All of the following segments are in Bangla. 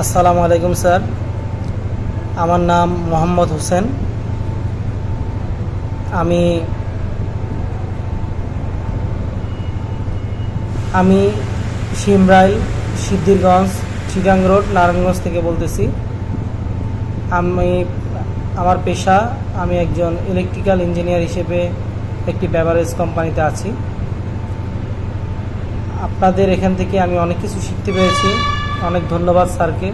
আসসালামু আলাইকুম, স্যার। আমার নাম মোহাম্মদ হোসেন। আমি আমি সিমরাইল সিদ্ধিরগঞ্জ, চিটাং রোড, নারায়ণগঞ্জ থেকে বলতেছি। আমি, আমার পেশা, আমি একজন ইলেকট্রিক্যাল ইঞ্জিনিয়ার হিসেবে একটি বেভারেজ কোম্পানিতে আছি। আপনাদের এখান থেকে আমি অনেক কিছু শিখতে পেরেছি। অনেক ধন্যবাদ স্যারকে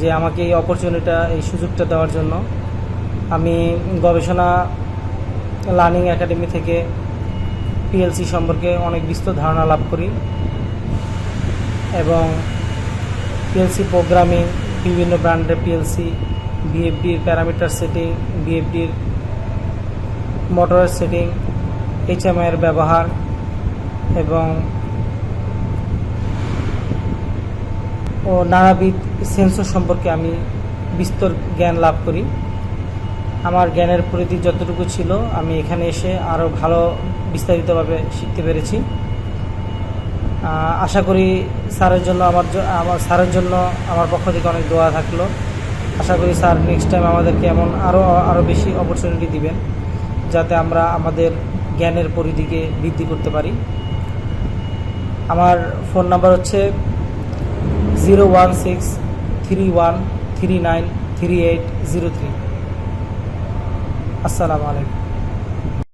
যে আমাকে এই অপরচুনিটা এই সুযোগটা দেওয়ার জন্য। আমি গবেষণা লার্নিং একাডেমি থেকে পিএলসি সম্পর্কে অনেক বিস্তর ধারণা লাভ করি এবং পিএলসি প্রোগ্রামিং বিভিন্ন ব্র্যান্ডের পিএলসি বিএফডির প্যারামিটার সেটিং বিএফডির মোটরের সেটিং এইচএমআইয়ের ব্যবহার এবং ও নানাবিধ সেন্সর সম্পর্কে আমি বিস্তর জ্ঞান লাভ করি। আমার জ্ঞানের পরিধি যতটুকু ছিল, আমি এখানে এসে আরও ভালো বিস্তারিতভাবে শিখতে পেরেছি। আশা করি স্যারের জন্য আমার আমার স্যারের জন্য আমার পক্ষ থেকে অনেক দোয়া থাকল। আশা করি স্যার নেক্সট টাইম আমাদেরকে এমন আরও আরও বেশি অপরচুনিটি দিবেন, যাতে আমরা আমাদের জ্ঞানের পরিধিকে বৃদ্ধি করতে পারি। আমার ফোন নাম্বার হচ্ছে zero one six three one three nine three eight zero three আসসালামু আলাইকুম